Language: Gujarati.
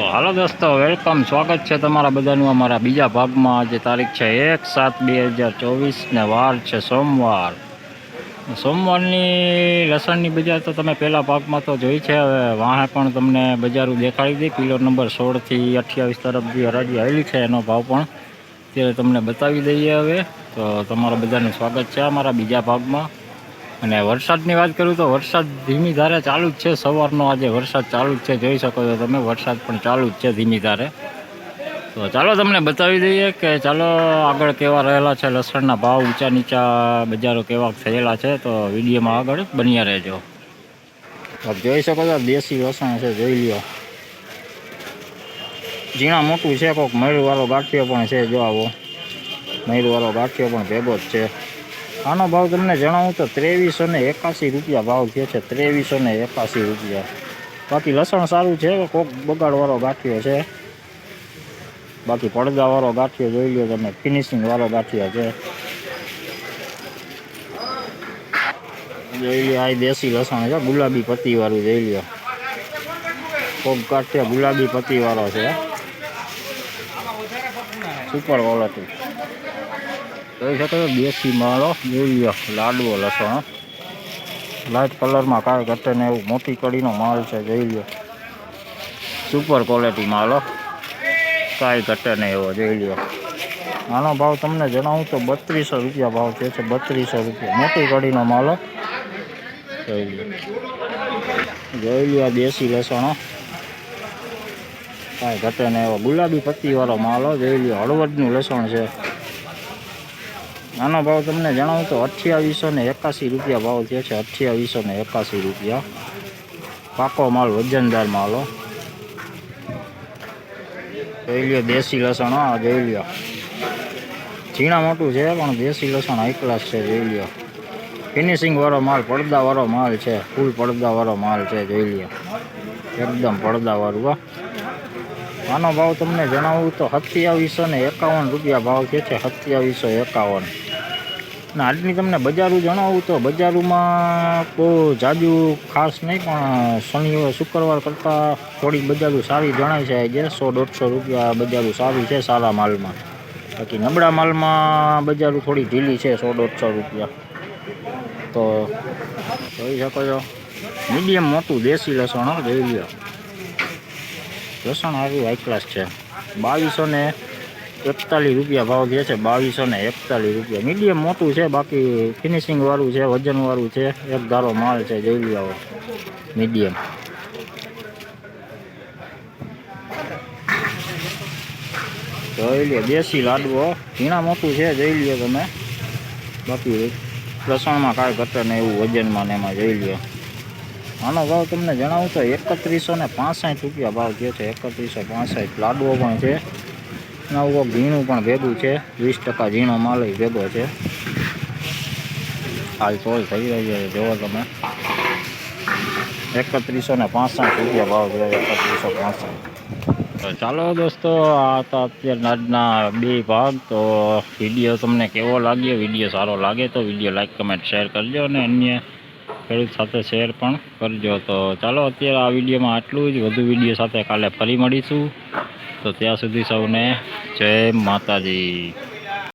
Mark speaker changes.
Speaker 1: તો હાલો દોસ્તો, વેલકમ, સ્વાગત છે તમારા બધાનું અમારા બીજા ભાગમાં. આજે તારીખ છે એક સાત બે હજાર ચોવીસને વાર છે સોમવાર. સોમવારની લસણની બજાર તો તમે પહેલા ભાગમાં તો જોઈ છે. હવે વાહે પણ તમને બજારું દેખાડી દઈ. કિલો નંબર સોળથી અઠ્યાવીસ તરફ જે હરાજી આવેલી છે, એનો ભાવ પણ અત્યારે તમને બતાવી દઈએ હવે. તો તમારા બધાનું સ્વાગત છે અમારા બીજા ભાગમાં. અને વરસાદની વાત કરું તો વરસાદ ધીમી ધારે ચાલુ જ છે. સવારનો આજે વરસાદ ચાલુ જ છે. જોઈ શકો છો તમે, વરસાદ પણ ચાલુ જ છે ધીમી ધારે. તો ચાલો તમને બતાવી દઈએ કે ચાલો આગળ કેવા રહેલા છે. લસણના ભાવ ઊંચા નીચા બજારો કેવા થયેલા છે. તો વિડીયોમાં આગળ બન્યા રહેજો. જોઈ શકો છો, દેશી લસણ છે, જોઈ લ્યો. ઝીણા મોટું છે કોઈક મયુરવાળો ગાંઠિયો પણ છે, જો આવો. મયુરવાળો ગાંઠિયો પણ ભેગો જ છે. આનો ભાવ તમને જણાવું તો ત્રેવીસો ને એકાસી રૂપિયા ભાવ થયો છે, ત્રેવીસો ને એકાસી રૂપિયા. બાકી લસણ સારું છે, કોક બગાડવાળો ગાંઠિયો છે. બાકી પડદાવાળો ગાંઠિયો જોઈ લો તમે ફિનિશિંગવાળો ગાંઠિયો છે. જોઈ લો આ દેશી લસણ છે, ગુલાબી પત્તીવાળું જોઈ લ્યો. કોક ગાંઠિયો ગુલાબી પત્તીવાળો છે. સુપર ક્વોલિટી જોઈ શકો દેશી માળો લ્યો લાડવો લસણ લાઇટ કલરમાં કાંઈ ઘટે ને એવું મોટી કડીનો માલ છે, જોઈ લ્યો. સુપર ક્વોલિટી માલો કાંઈ ઘટે નહીં એવો, જોઈ લ્યો. આનો ભાવ તમને જણાવું તો બત્રીસો રૂપિયા ભાવ છે છે, બત્રીસો રૂપિયા. મોટી કડીનો માલો જોઈ લ્યો. જોઈ લ્યો દેશી લસણો કાંઈ ઘટે નહીં એવો. ગુલાબી પત્તીવાળો માલો જોઈ લ્યો. હળવદનું લસણ છે. આનો ભાવ તમને જણાવું તો અઠ્યાવીસો ને એકાસી રૂપિયા ભાવ થયો છે. અઠ્યાવીસો ને એકાસી રૂપિયા. પાકો માલ વજનદાર માલો જોઈ લ્યો દેશી લસણ હા જોઈ લ્યો. ઝીણા મોટું છે, પણ દેશી લસણ હાઈ ક્લાસ છે, જોઈ લ્યો. ફિનિશિંગવાળો માલ પડદાવાળો માલ છે ફૂલ પડદાવાળો માલ છે, જોઈ લ્યો. એકદમ પડદાવાળું હા. આનો ભાવ તમને જણાવું તો સત્યાવીસો ને એકાવન રૂપિયા ભાવ કે છે સત્યાવીસો એકાવન. અને આજની તમને બજારું જણાવું તો બજારોમાં બહુ જાજુ ખાસ નહીં, પણ શનિવાર, શુક્રવાર કરતાં થોડી બજારું સારી જણાય છે. જે સો, દોઢસો રૂપિયા બજારું સારી છે સારા માલમાં. બાકી નબળા માલમાં બજારું થોડી ઢીલી છે, સો, દોઢસો રૂપિયા. તો જોઈ શકો છો. મીડિયમ મોટું દેશી લસણ જોઈ લસણ આવી હાઈ ક્લાસ છે. બાવીસો ને એકતાલીસ રૂપિયા ભાવ જે છે બાવીસો ને એકતાલીસ રૂપિયા. મીડિયમ મોટું છે, બાકી ફિનિશિંગ વાળું છે, વજન વાળું છે, એક ધારો માલ છે, જોઈ લ્યો મીડિયમ. જોઈ લ્યો, દેશી લાડવો ઘીણા મોટું છે, જોઈ લ્યો તમે. બાકી લસણમાં કાંઈ ઘટે ને એવું વજનમાં ને એમાં, જોઈ લ્યો. આનો ભાવ તમને જણાવું તો એકત્રીસો ને રૂપિયા ભાવ જે છે, એકત્રીસો લાડવો પણ છે. નવો ઝીણું પણ ભેગું છે. વીસ ટકા ઝીણો માલ ભેગો છે. હાલ તોલ થઈ રહ્યો છે, જોવો તમે. એકત્રીસો ને પાંસઠ રૂપિયા ભાવ થયો એકત્રીસો પાંસઠ. ચાલો દોસ્તો, આ હતા અત્યારના આજના બે ભાગ, તો વીડિયો તમને કેવો લાગ્યો? વીડિયો સારો લાગે તો વીડિયો લાઈક, કમેન્ટ, શેર કરજો અને અન્ય ખેડૂત સાથે શેર પણ કરજો. તો ચાલો અત્યારે આ વિડીયોમાં આટલું જ. વધુ વીડિયો સાથે કાલે ફરી મળીશું. તો ત્યાં સુધી સૌને જય માતાજી.